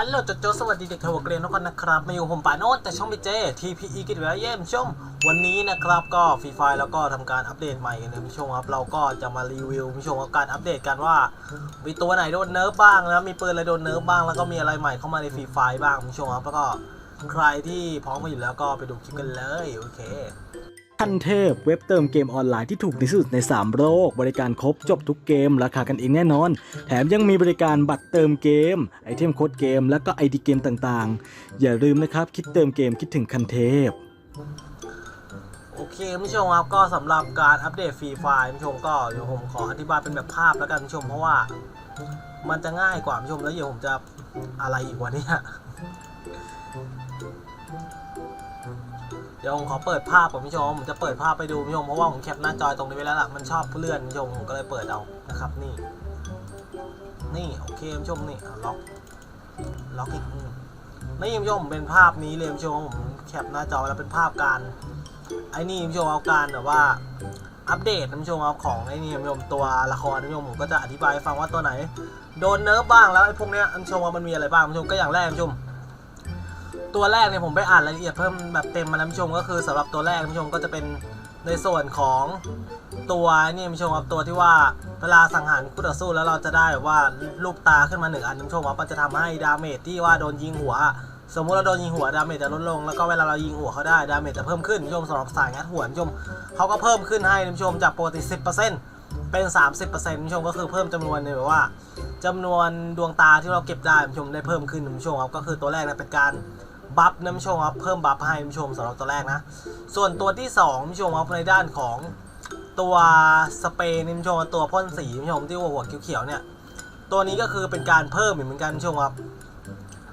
ฮัลโหลโจโจสวัสดีเด็กเทวเกรียนทุกคนนะครับมาอยู่ผมป่าโนนแต่ช่องพีเจ TPE กิจวิทยาเยี่ยมชม วันนี้นะครับก็ฟรีไฟแล้วก็ทำการอัปเดตใหม่กันนะผู้ชมครับเราก็จะมารีวิวผู้ชมกับการอัปเดตกันว่า มีตัวไหนโดนเนิร์ฟบ้างแล้วมีปืนอะไรโดนเนิร์ฟบ้างแล้วก็มีอะไรใหม่เข้ามาในฟรีไฟบ้างผู้ชมครับแล้วก็ใครที่พร้อมกันอยู่แล้วก็ไปดูคลิปกันเลยโอเค ขั้นเทพเว็บเติมเกมออนไลน์ที่ถูกที่สุดใน 3 โลก บริการครบจบทุกเกม ราคากันเองแน่นอน แถมยังมีบริการบัตรเติมเกม ไอเทมโค้ดเกม และก็ไอดีเกมต่างๆ อย่าลืมนะครับ คิดเติมเกมคิดถึงคันเทพ โอเคผู้ชมครับก็สำหรับการอัปเดตฟรีไฟล์ผู้ชมก็เดี๋ยวผมขออธิบายเป็นแบบภาพแล้วกันผู้ชมเพราะว่า มันจะง่ายกว่าผู้ชมแล้วเดี๋ยวผมจะอะไรอีกวะเนี่ย เดี๋ยวผมขอเปิดภาพผมผู้ชมผมจะเปิดภาพไปดูผู้ชมเพราะว่าผมแคปหน้าจอตรงนี้ไว้แล้วล่ะมันชอบเลื่อนผู้ชมผมก็เลยเปิดเอานะครับนี่ นี่โอเคผู้ชมนี่ล็อกล็อกอีกนี่ผู้ชมเป็นภาพนี้เลยผู้ชมผมแคปหน้าจอแล้วเป็นภาพการไอ้นี่ผู้ชมเอาการแบบว่าอัปเดตผู้ชมเอาของไอ้นี่ผู้ชมตัวละครผู้ชมผมก็จะอธิบายฟังว่าตัวไหน โดนเนิร์ฟบ้างแล้วไอ้พวกเนี้ยผู้ชมว่ามันมีอะไรบ้างผู้ชมก็อย่างแรกผู้ชม ตัวแรกเนี่ยผมไปอ่านรายละเอียดเพิ่มแบบเต็มมาแล้วผู้ชมก็คือสำหรับตัวแรกผู้ชมก็จะเป็นในส่วนของตัวนี่ผู้ชมครับตัวที่ว่าเวลาสังหารคู่ต่อสู้แล้วเราจะได้ว่าลูกตาขึ้นมาหนึ่งอันผู้ชมว่ามันจะทำให้ดาเมจที่ว่าโดนยิงหัว สมมุติเราโดนยิงหัวดาเมจจะลดลง แล้วก็เวลาเรายิงหัวเขาได้ดาเมจจะเพิ่มขึ้นผู้ชมสำหรับสายงัดหัวผู้ชมเขาก็เพิ่มขึ้นให้ผู้ชมจากปกติ10%เป็น 30%ผู้ชมก็คือเพิ่มจำนวนเนี่ยแบบว่าจำนวนดวงตาที่เราเก็บได้ผู้ชมได้เพิ่มขึ้นผู้ชมครับก็คือตัวแรกนะเป็นการ บัฟนะผู้ชมครับเพิ่มบัฟให้ผู้ชมสำหรับตัวแรกนะ ส่วนตัวที่2ผู้ชมครับในด้านของตัวสเปรย์นี่ผู้ชมตัวพ่นสีผู้ชมที่หัวหัวเขียวๆเนี่ยตัวนี้ก็คือเป็นการเพิ่มเหมือนกันผู้ชมครับ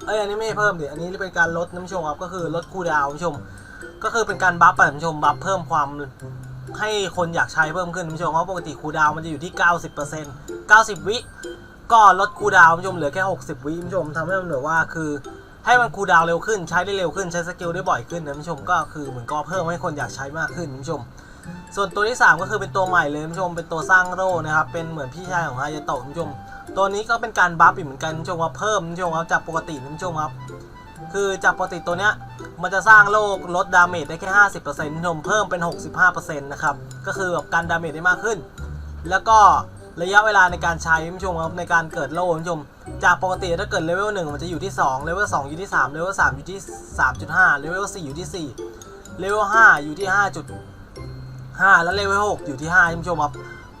เอ้ยอันนี้ไม่เพิ่มดิอันนี้เป็นการลดน้ำชมครับก็คือลดคูลดาวน์น้ชม ก็คือเป็นการบัฟอะน้ชมบัฟเพิ่มความให้คนอยากใช้เพิ่มขึ้นน้ชมเพราะปกติคูลดาวน์มันจะอยู่ที่ 90% 90 วิก็ลดคูลดาวน์น้ชมเหลือแค่ 60 วิน้ชมทำให้มันเหลือว่าคือ ให้มันคูลดาวเร็วขึ้นใช้ได้เร็วขึ้นใช้สกิลได้บ่อยขึ้นนะน้ชมก็คือเหมือนก็เพิ่มให้คนอยากใช้มากขึ้นน้ชม ส่วนตัวที่ 3 ก็คือเป็นตัวใหม่เลยน้ชมเป็นตัวสร้างโร่นะครับเป็นเหมือนพี่ชายของฮายาโตะน้ชม ตัวนี้ก็เป็นการบัฟอีกเหมือนกันผู้ชมว่าเพิ่มผู้ชมครับจากปกติผู้ชมครับคือจากปกติตัวเนี้ยมันจะสร้างโลกลดดาเมจได้แค่ 50%ผู้ชมเพิ่มเป็น 65%นะครับก็คือแบบการดาเมจได้มากขึ้น แล้วก็ ระยะเวลาในการใช้คุณผู้ชมครับในการเกิดโล่คุณผู้ชม จากปกติถ้าเกิดเลเวล1มันจะอยู่ที่2เลเวล2อยู่ที่3เลเวล3อยู่ที่ 3.5เลเวล4อยู่ที่4เลเวล5อยู่ที่5.5 แล้วเลเวล6อยู่ที่5คุณผู้ชมครับ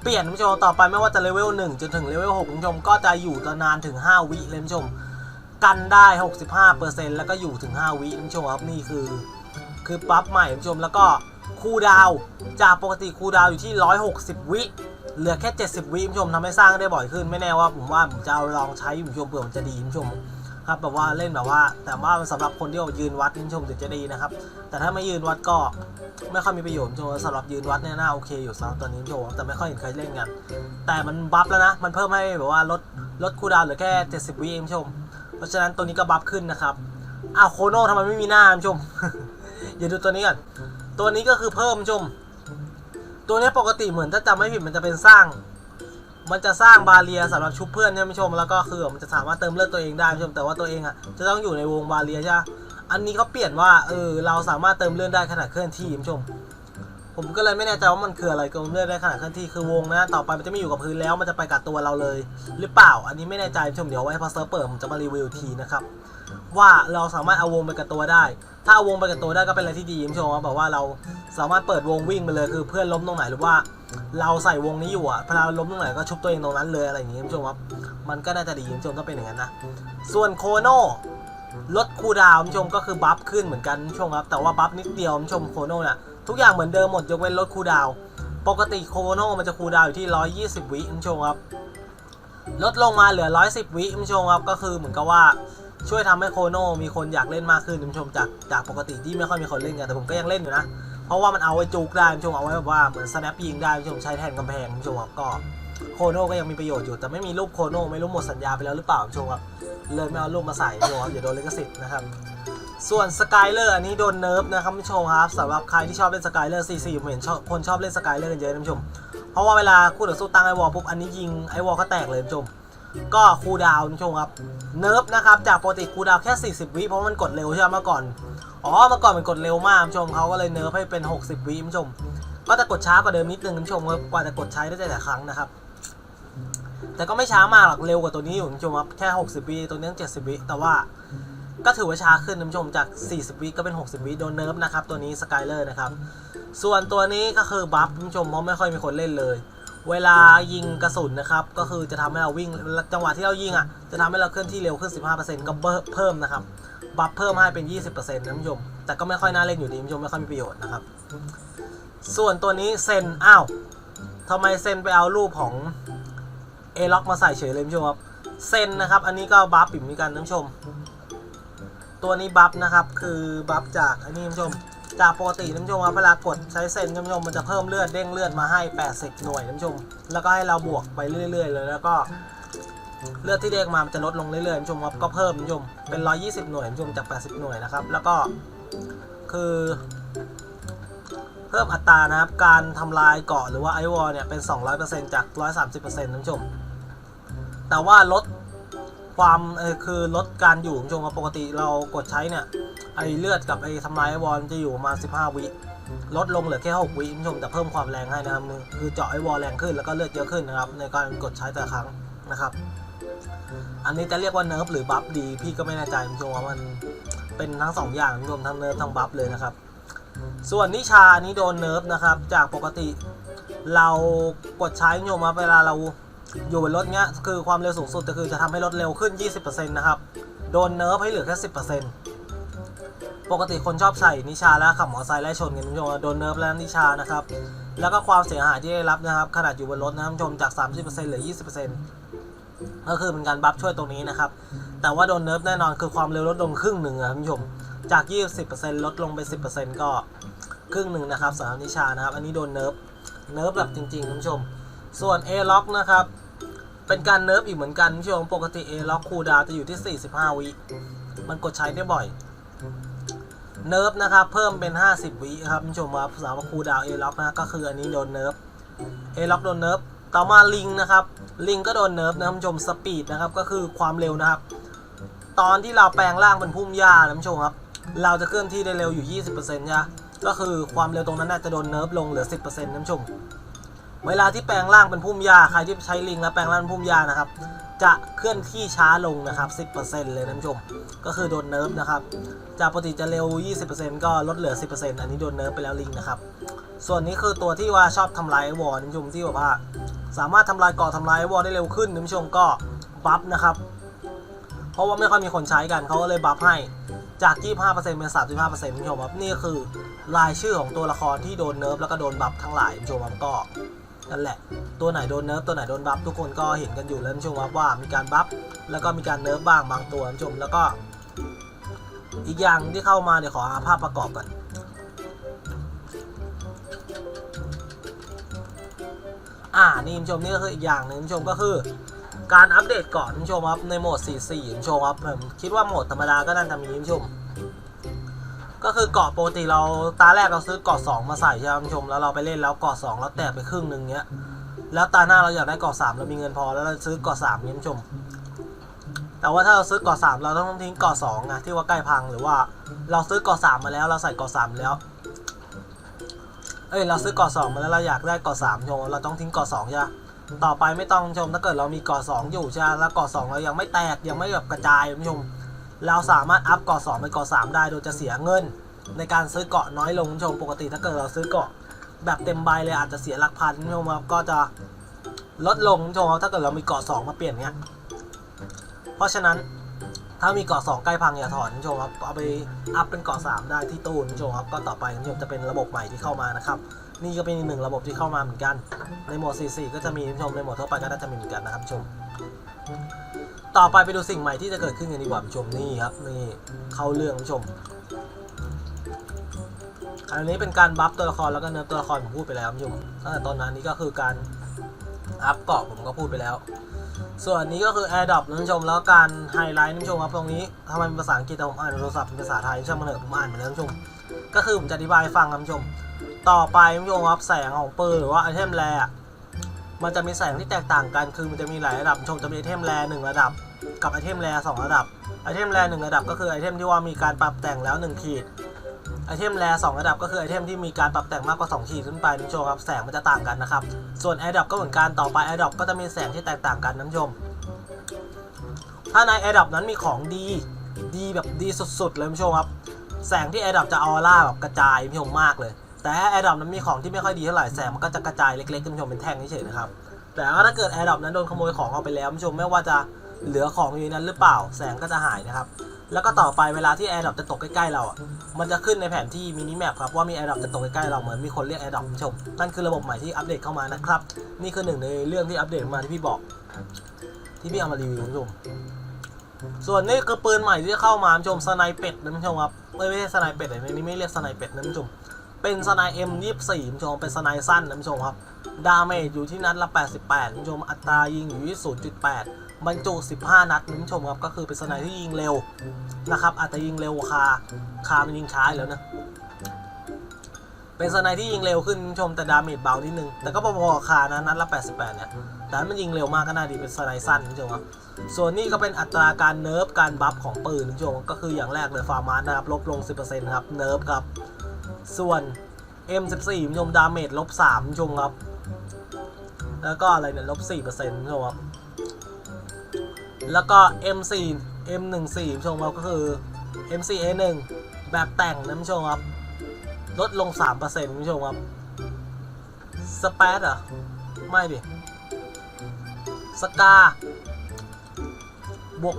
เปลี่ยนคุณผู้ชมต่อไปไม่ว่าจะเลเวล1จนถึงเลเวล6คุณผู้ชมก็จะอยู่ตนานถึง 5 วิเลยคุณผู้ชม กันได้ 65%แล้วก็อยู่ถึง 5 วิคุณผู้ชมครับนี่คือ คือปั๊บใหม่คุณผู้ชมแล้วก็คูดาวจากปกติคูดาวอยู่ที่ 160 วิ เหลือแค่70วิคุณผู้ชมทำให้สร้างได้บ่อยขึ้น ไม่แน่ว่าผมว่าผมจะเอาลองใช้คุณผู้ชมเผื่อมันจะดีคุณผู้ชมครับแบบว่าเล่นแบบว่า แต่ว่าสำหรับคนที่ยืนวัดคุณผู้ชมถึงจะดีนะครับ แต่ถ้าไม่ยืนวัดก็ไม่ค่อยมีประโยชน์คุณผู้ชมสำหรับยืนวัดเนี่ยน่าโอเคอยู่สำหรับตัวนี้คุณผู้ชมแต่ไม่ค่อยเห็นใครเล่นกันแต่มันบัฟแล้วนะมันเพิ่มให้แบบว่าลดลดคูดาวเหลือแค่ 70วิเองคุณผู้ชม เพราะฉะนั้นตัวนี้ก็บัฟขึ้นนะครับอ้าวโคโน่ทำไมไม่มีหน้าคุณผู้ชมอย่าดูตัวนี้ก่อนตัวนี้ก็คือเพิ่มคุณผู้ชม ตัวนี้ปกติเหมือนถ้าจำไม่ผิดมันจะเป็นสร้าง มันจะสร้างบาเรียสำหรับชุบเพื่อนใช่ไหมคุณผู้ชมแล้วก็คือมันจะสามารถเติมเลือดตัวเองได้คุณผู้ชมแต่ว่าตัวเองอะจะต้องอยู่ในวงบาเรียใช่ไหมอันนี้เขาเปลี่ยนว่าเออเราสามารถเติมเลือดได้ขณะเคลื่อนที่คุณผู้ชม ผมก็เลยไม่แน่ใจว่ามันคืออะไรเติมเลือดได้ขณะเคลื่อนที่คือวงนะต่อไปมันจะไม่อยู่กับพื้นแล้วมันจะไปกับตัวเราเลย หรือเปล่า อันนี้ไม่แน่ใจคุณผู้ชมเดี๋ยวไว้พอเซิร์ฟเปิดผมจะมารีวิวทีนะครับว่าเราสามารถเอาวงไปกับตัวได้ ถ้าวงไปกับตัวได้ก็เป็นอะไรที่ดีคุณผู้ชมครับแบบว่าเราสามารถเปิดวงวิ่งไปเลยคือเพื่อนล้มตรงไหนหรือว่า เราใส่วงนี้อยู่อะพอเราล้มตรงไหนก็ชุบตัวเองตรงนั้นเลยอะไรอย่างงี้คุณผู้ชมครับมันก็น่าจะดีคุณผู้ชมต้องเป็นอย่างนั้นนะส่วนโคโน่ลดคูดาวคุณผู้ชมก็คือบัฟขึ้นเหมือนกันคุณผู้ชมครับ แต่ว่าบัฟนิดเดียวคุณผู้ชมโคโน่น่ะทุกอย่างเหมือนเดิมหมดยกเว้นลดคูดาวปกติโคโน่มันจะคูดาวอยู่ที่ 120 วิคุณผู้ชมครับลดลงมาเหลือ 110 วิคุณผู้ชมครับก็คือเหมือนกับว่า ช่วยทำให้โคโนมีคนอยากเล่นมากขึ้นคุณผู้ชมจากจากปกติที่ไม่ค่อยมีคนเล่นกันแต่ผมก็ยังเล่นอยู่นะ เพราะว่ามันเอาไว้จุกได้คุณผู้ชมเอาไว้แบบว่าเหมือน snap ยิงได้คุณผู้ชมใช้แทนกำแพงคุณผู้ชมครับก็โคโนก็ยังมีประโยชน์อยู่ แต่ไม่มีรูปโคโนไม่รู้หมดสัญญาไปแล้วหรือเปล่าคุณผู้ชมครับเลยไม่เอารูปมาใส่คุณผู้ชมครับเดี๋ยวโดนลิขสิทธิ์นะครับส่วนสกายเลอร์อันนี้โดนเนิร์ฟนะครับคุณผู้ชมครับสำหรับใครที่ชอบเล่นสกายเลอร์ซีซีผมเห็นคนชอบเล่นสกายเลอร์กันเยอะนะคุณผู้ชมเพราะว่าเวลาคู่ต่อสู้ตั้งไอวอลปุ๊บอันนี้ยิงไอวอลก็แตกเลยคุณผู้ชม ก็คูดาวน์ชมครับเนิร์ฟนะครับจากปกติคูดาวแค่ 40 วิเพราะมันกดเร็วใช่ไหมเมื่อก่อนอ๋อเมื่อก่อนมันกดเร็วมากคุณชมเขาก็เลยเนิร์ฟให้เป็น 60 วิคุณชม ก็จะกดช้ากว่าเดิมนิดนึงคุณชมกว่าจะกดใช้ได้แต่ละครั้งนะครับ แต่ก็ไม่ช้ามากหรอกเร็วกว่าตัวนี้อยู่คุณชมครับแค่ 60 วิตัวนี้ต้ง70 วิแต่ว่าก็ถือว่าช้าขึ้นคุณผู้ชมจาก 40 วิก็เป็น 60 วิโดนเนิร์ฟนะครับ ตัวนี้สกายเลอร์นะครับ ส่วนตัวนี้ก็คือบัฟคุณผู้ชมเพราะไม่ค่อยมีคนเล่นเลย เวลายิงกระสุนนะครับ ก็คือจะทำให้เราวิ่งจังหวะที่เรายิงอะ จะทำให้เราเคลื่อนที่เร็วขึ้น 15%ก็เพิ่มนะครับ บัฟเพิ่มให้เป็น 20%นะคุณผู้ชม แต่ก็ไม่ค่อยน่าเล่นอยู่ดีคุณผู้ชมไม่ค่อยมีประโยชน์นะครับ ส่วนตัวนี้เซนอ้าวทำไมเซนไปเอารูปของเอล็อกมาใส่เฉยเลยคุณผู้ชมครับ เซนนะครับ อันนี้ก็บัฟปิ่มเหมือนกันนะคุณผู้ชม ตัวนี้บัฟนะครับ คือบัฟจากอันนี้คุณผู้ชม จากปกติท่านผู้ชมครับเวลากดใช้เซนท่านผู้ชมมันจะเพิ่มเลือดเด้งเลือดมาให้ 80 หน่วยท่านผู้ชม แล้วก็ให้เราบวกไปเรื่อยๆ เลยแล้วก็เลือดที่เด้งมามันจะลดลงเรื่อยๆท่านผู้ชมครับก็เพิ่มท่านผู้ชมเป็น 120 หน่วยท่านผู้ชมจาก 80 หน่วยนะครับแล้วก็คือ เพิ่มอัตรานะครับการทำลายเกาะหรือว่าไอวอลเนี่ยเป็น 200%จาก 130%ท่านผู้ชม แต่ว่าลดความคือลดการอยู่คุณผู้ชมครับปกติเรากดใช้เนี่ย ไอเลือดกับไอทำลายไอวอลจะอยู่ประมาณ15 วิลดลงเหลือแค่ 6 วิคุณผู้ชมแต่เพิ่มความแรงให้นะครับคือเจาะไอวอลแรงขึ้นแล้วก็เลือดเยอะขึ้นนะครับ ในการกดใช้แต่ละครั้งนะครับ อันนี้จะเรียกว่าเนิร์ฟหรือบัฟดี พี่ก็ไม่แน่ใจคุณผู้ชมว่ามันเป็นทั้งสองอย่างคุณผู้ชมทั้งเนิร์ฟทั้งบัฟเลยนะครับ ส่วนนิชานี้โดนเนิร์ฟนะครับ จากปกติเรากดใช้คุณผู้ชมครับเวลาเราอยู่บนรถเนี้ยคือความเร็วสูงสุดก็คือจะทำให้รถเร็วขึ้น 20%นะครับ โดนเนิร์ฟให้เหลือแค่ 10% ปกติคนชอบใส่นิชาแล้วขับมอเตอร์ไซค์ไล่ชนกันคุณผู้ชมโดนเนิร์ฟแล้วนิชานะครับ แล้วก็ความเสียหายที่ได้รับนะครับขนาดอยู่บนรถนะครับคุณผู้ชมจาก 30%เหลือ 20%ก็คือเป็นการบัฟช่วยตรงนี้นะครับ แต่ว่าโดนเนิร์ฟแน่นอนคือความเร็วลดลงครึ่งหนึ่งอะคุณผู้ชมจาก 20%ลดลงไป 10%ก็ครึ่งหนึ่งนะครับสำหรับนิชานะครับ อันนี้โดนเนิร์ฟเนิร์ฟแบบจริงๆคุณผู้ชม ส่วน A lock นะครับ เป็นการเนิร์ฟอีกเหมือนกันคุณผู้ชม ปกติ A lock คูลดาวจะอยู่ที่ 45 วิ มันกดใช้ได้บ่อย เนิร์ฟนะครับ เพิ่มเป็น 50 วิครับผู้ชมครับสำหรับคูดาวเอล็อกนะก็คืออันนี้โดนเนิร์ฟเอล็อกโดนเนิร์ฟต่อมาลิงนะครับ ลิงก็โดนเนิร์ฟนะคุณผู้ชมสปีดนะครับก็คือความเร็วนะครับ ตอนที่เราแปลงร่างเป็นพุ่มหญ้านะคุณผู้ชมครับ เราจะเคลื่อนที่ได้เร็วอยู่ 20%ใช่ก็คือความเร็วตรงนั้นน่าจะโดนเนิร์ฟลงเหลือ 10%นะคุณผู้ชม เวลาที่แปลงร่างเป็นพุ่มหญ้าใครที่ใช้ลิงแล้วแปลงร่างเป็นพุ่มหญ้านะครับ จะเคลื่อนที่ช้าลงนะครับ 10%เลยนะคุณผู้ชม ก็คือโดนเนิร์ฟนะครับ จากปกติจะเร็ว 20%ก็ลดเหลือ 10%อันนี้โดนเนิร์ฟไปแล้วลิงนะครับ ส่วนนี้คือตัวที่ว่าชอบทำลายวอลนะคุณผู้ชมที่แบบว่า สามารถทำลายเกาะทำลายไอวอลได้เร็วขึ้นนะคุณผู้ชมก็บัฟนะครับ เพราะว่าไม่ค่อยมีคนใช้กันเขาก็เลยบัฟให้ จาก 25%เป็น 35%คุณผู้ชมครับ นี่คือรายชื่อของตัวละครที่โดนเนิร์ฟแล้วก็โดนบัฟทั้งหลายคุณผู้ชมครับก็ นั่นแหละ ตัวไหนโดนเนิร์ฟตัวไหนโดนบัฟทุกคนก็เห็นกันอยู่แล้วชมครับว่ามีการบัฟแล้วก็มีการเนิร์ฟบ้างบางตัวชมแล้วก็ อีกอย่างที่เข้ามาเดี๋ยวขอหาภาพประกอบก่อนอ่านี่ชมนี่ก็คืออีกอย่างหนึ่งชมก็คือการอัปเดตก่อนชมครับในโหมด 44ชมครับผมคิดว่าโหมดธรรมดาก็น่าจะมีชม ก็คือเกาะปกติเราตาแรกเราซื้อเกาะ2มาใส่ใช่ไหมคุณผู้ชมแล้วเราไปเล่นแล้วเกาะ2แล้วแตกไปครึ่งหนึ่งเนี้ยแล้วตาหน้าเราอยากได้เกาะ3เรามีเงินพอแล้วเราซื้อเกาะ3นี้คุณผู้ชม แต่ว่าถ้าเราซื้อเกาะ3เราต้องทิ้งเกาะ2นะที่ว่าใกล้พังหรือว่าเราซื้อเกาะ3มมาแล้วเราใส่เกาะ3แล้วเอ้ยเราซื้อเกาะ2มาแล้วเราอยากได้เกาะ3ชมเราต้องทิ้งเกาะ2ใช่ไหมต่อไปไม่ต้องชมถ้าเกิดเรามีเกาะ2องอยู่ใช่ไหมแล้วเกาะ2เรายังไม่แตกยังไม่แบบกระจายคุณผู้ชม เราสามารถอัพเกาะ2ไปเกาะ3ได้โดยจะเสียเงิน ในการซื้อเกาะน้อยลงคุณผู้ชมปกติถ้าเกิดเราซื้อเกาะแบบเต็มใบเลยอาจจะเสียหลักพันคุณผู้ชมครับก็จะลดลงคุณผู้ชมครับถ้าเกิดเรามีเกาะ2มาเปลี่ยนเงี้ยเพราะฉะนั้นถ้ามีเกาะ2ใกล้พังอย่าถอนคุณผู้ชมครับเอาไปอัพเป็นเกาะ3ได้ที่ตู้คุณผู้ชมครับก็ต่อไปคุณผู้ชมจะเป็นระบบใหม่ที่เข้ามานะครับนี่ก็เป็นอีกหนึ่งระบบที่เข้ามาเหมือนกัน ในโหมด 44 ก็จะมีคุณผู้ชมในโหมดทั่วไปก็น่าจะมีเหมือนกันนะครับคุณผู้ชม ต่อไปไปดูสิ่งใหม่ที่จะเกิดขึ้นกันดีกว่าคุณผู้ชมนี่ครับนี่เข้าเรื่องคุณผู้ชม อันนี้เป็นการบัฟตัวละครแล้วก็เนื้อตัวละครผมพูดไปแล้วคุณผู้ชมตั้งแต่ตอนนั้นนี่ก็คือการอัพเกาะผมก็พูดไปแล้ว ส่วนนี้ก็คือ Air d r o p นะคุณผู้ชมแล้วการไฮไลท์นะคุณผู้ชมครับตรงนี้ทำไมเป็นภาษาอังกฤษแต่ผมอ่านโทรศัพท์เป็นภาษาไทยช่างมันเถอะผมอ่านไปแล้วคุณผู้ชม ก็คือผมจะอธิบายฟังครับคุณผู้ชม ต่อไปคุณผู้ชมครับแสงของปืนหรือว่าไอเทมแรอะมันจะมีแสงที่แตกต่างกัน คือมันจะมีหลายระดับชมจะมีเทมแรหนึ่งระดับ กับไอเทมแรสองระดับ ไอเทมแรหนึ่งระดับก็คือไอเทมที่ว่ามีการปรับแต่งแล้วหนึ่งขีด ไอเทมแรสองระดับก็คือไอเทมที่มีการปรับแต่งมากกว่า 2 ขีดขึ้นไปน้ำชมครับแสงมันจะต่างกันนะครับ ส่วนแอร์ดรอปก็เหมือนกันต่อไปแอร์ดรอปก็จะมีแสงที่แตกต่างกันน้ำชม ถ้าในแอร์ดรอปนั้นมีของดี ดีแบบดีสุดๆเลยน้ำชมครับ แสงที่แอร์ดรอปจะออร่าแบบกระจายน้ำชมมากเลย แต่แอร์ดรอปนั้นมีของที่ไม่ค่อยดีเท่าไหร่แสงมันก็จะกระจายเล็กๆน้ำชมเป็นแท่งเฉยๆนะครับ แต่ว่าถ้าเกิดแอร์ดรอปนั้นโดนขโมยของเอาไปแล้วน้ำชมไม่ว่าจะ เหลือของอยู่ในนั้นหรือเปล่า แสงก็จะหายนะครับ แล้วก็ต่อไปเวลาที่แอร์ดรอปจะตกใกล้ๆเราอะ มันจะขึ้นในแผนที่มินิแมปครับว่ามีแอร์ดรอปจะตกใกล้ๆเราเหมือนมีคนเรียกแอร์ดรอปชม นั่นคือระบบใหม่ที่อัปเดตเข้ามานะครับ นี่คือหนึ่งในเรื่องที่อัปเดตมาที่พี่บอก ที่พี่เอามารีวิวคุณผู้ชม ส่วนนี้คือปืนใหม่ที่เข้ามาคุณผู้ชมสไนเป็ดนะคุณผู้ชมครับไม่ใช่สไนเป็ดอันนี้ไม่เรียกสไนเป็ดนะคุณผู้ชมเป็นสไนเอ็มยี่สี่คุณผู้ชมเป็นสไนสั้นนะคุณผู้ชมครับ ดาเมจอยู่ที่นัดละ 88คุณผู้ชมอัตรายิงอยู่ที่ 0.8 บรรจุ 15 นัดคุณผู้ชมครับก็คือเป็นสไนที่ยิงเร็วนะครับ อาจจะยิงเร็วกว่าคาคามันยิงช้ายแล้วนะเป็นสไนที่ยิงเร็วขึ้นคุณผู้ชมแต่ดาเมจเบานิดนึง แต่ก็พอๆกับคานะนัดละ 88 เนี่ย แต่มันยิงเร็วมากก็น่าดีเป็นสไนสั้นคุณผู้ชมครับส่วนนี้ก็เป็นอัตราการเนิร์ฟการบัฟของปืนคุณผู้ชมก็คืออย่างแรกเลยฟาร์มาร์นะครับลบลง 10%ครับเนิร์ฟครับ ส่วน M14 คุณผู้ชมดาเมจลบ3คุณผู้ชมครับ แล้วก็อะไรเนี่ยลบ4%คุณผู้ชมครับ แล้วก็ M4 M14 ชมครับก็คือ M4A1 แบบแต่งนะผู้ชมครับ ลดลง3%คุณผู้ชมครับสเปซอะไม่ดิสกาบวก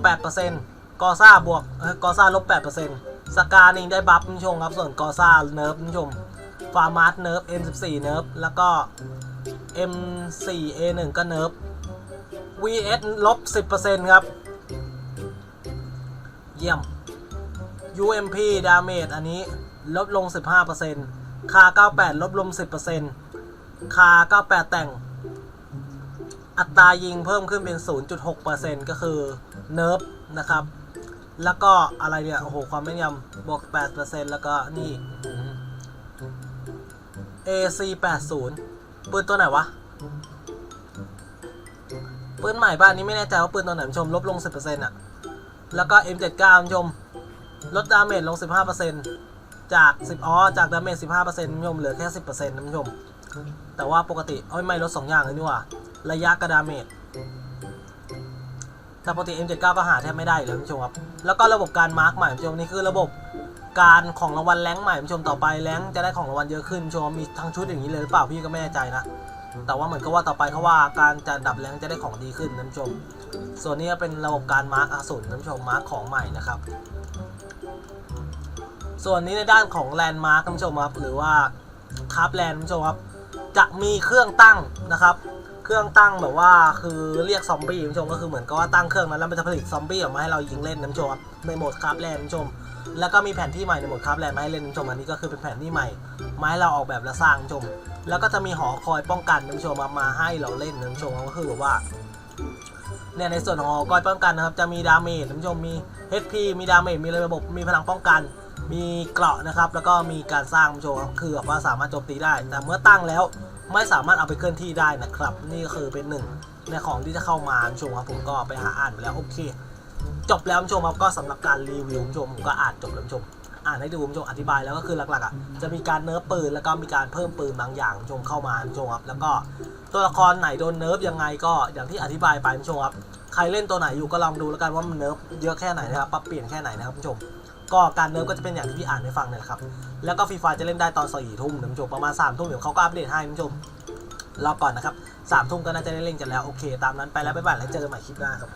8%กอซ่าบวกกอซ่าลบ 8%สกานี่ได้บัฟผู้ชมครับ ส่วนกอซ่าเนิร์ฟผู้ชมฟาร์มาร์สเนิร์ฟ M14 เนิร์ฟแล้วก็ M4A1 ก็เนิร์ฟ VS ลบ 10%ครับ เยี่ยม UMP ดาเมจอันนี้ลดลง 15%คา 98ลบลง 10%คา 98 แต่ง อัตรายิงเพิ่มขึ้นเป็น 0.6%ก็คือเนิร์ฟนะครับ แล้วก็อะไรเนี่ย โอ้โห ความแม่นยำบวก 8%แล้วก็นี่ AC 80ปืนตัวไหนวะ ปืนใหม่บ้านนี้ไม่แน่ใจว่าปืนตัวไหนชมลบลง 10%อะ แล้วก็ M79 ชม ลดดาเมจลง 15%จาก 10อ๋อจากดาเมจ 15%ชมเหลือแค่ 10%นะชม แต่ว่าปกติเอ้ยไม่ลด 2 อย่างเลยนี่ว่า ระยะกับดาเมจแต่ปกติ M79 ก็หาแทบไม่ได้เลยผู้ชมครับ แล้วก็ระบบการมาร์กใหม่ผู้ชมนี่คือระบบการของรางวัลแรงใหม่ผู้ชมต่อไปแรงจะได้ของรางวัลเยอะขึ้นผู้ชมมีทั้งชุดอย่างนี้เลยหรือเปล่าพี่ก็ไม่แน่ใจนะ แต่ว่าเหมือนกับว่าต่อไปเขาว่าการจะดับแรงจะได้ของดีขึ้นนะคุณผู้ชม ส่วนนี้เป็นระบบการมาร์กอสูรนะคุณผู้ชมมาร์กของใหม่นะครับ ส่วนนี้ในด้านของแลนด์มาร์กคุณผู้ชมครับหรือว่าคาร์บแลนด์คุณผู้ชมครับจะมีเครื่องตั้งนะครับ เครื่องตั้งแบบว่าคือเรียกซอมบี้คุณผู้ชมก็คือเหมือนกับว่าตั้งเครื่องนั้นแล้วมันจะผลิตซอมบี้ออกมาให้เรายิงเล่นนะคุณผู้ชมครับในโหมดคาร์บแลนด์คุณผู้ชม แล้วก็มีแผนที่ใหม่ในหมดคร์บแลนด์มาให้เล่นคุณผู้ชมอันนี้ก็คือเป็นแผนที่ใหม่ไม้เราออกแบบและสร้างคุณผู้ชม แล้วก็จะมีหอคอยป้องกันคุณผู้ชมมามาให้เราเล่นนะคุณผู้ชมก็คือแบบว่าเนี่ยในส่วนของหอคอยป้องกันนะครับจะมีดาเมจคุณผู้ชมมี HP มีดาเมจมีระบบมีพลังป้องกัน มีเกราะนะครับแล้วก็มีการสร้างคุณผู้ชมคือแบบว่าสามารถโจมตีได้ แต่เมื่อตั้งแล้วไม่สามารถเอาไปเคลื่อนที่ได้นะครับ นี่ก็คือเป็นหนึ่งในของที่จะเข้ามาคุณผู้ชมครับผมก็ไปหาอ่านไปแล้วโอเค จบแล้วคุณผู้ชมครับก็สำหรับการรีวิวคุณผู้ชมผมก็อ่านจบแล้วคุณผู้ชม อ่านให้ดูคุณผู้ชมอธิบายแล้วก็คือหลักๆอะจะมีการเนิร์ฟปืนแล้วก็มีการเพิ่มปืนบางอย่างคุณผู้ชมเข้ามาคุณผู้ชมครับแล้วก็ตัวละครไหนโดนเนิร์ฟยังไงก็อย่างที่อธิบายไปคุณผู้ชมครับใครเล่นตัวไหนอยู่ก็ลองดูแล้วกันว่ามันเนิร์ฟเยอะแค่ไหนนะครับปรับเปลี่ยนแค่ไหนนะครับคุณผู้ชมก็การเนิร์ฟก็จะเป็นอย่างที่พี่อ่านให้ฟังเนี่ยแหละครับ แล้วก็ฟรีไฟจะเล่นได้ตอนสี่ทุ่มนะคุณผู้ชมประมาณสามทุ่มเดี๋ยวเขาก็อัปเดตให้คุณผู้ชมรอก่อนนะครับสามทุ่มก็น่าจะได้เล่นกันแล้วโอเค ตามนั้นไปแล้วบ๊ายบายแล้วเจอกันใหม่คลิปหน้าครับ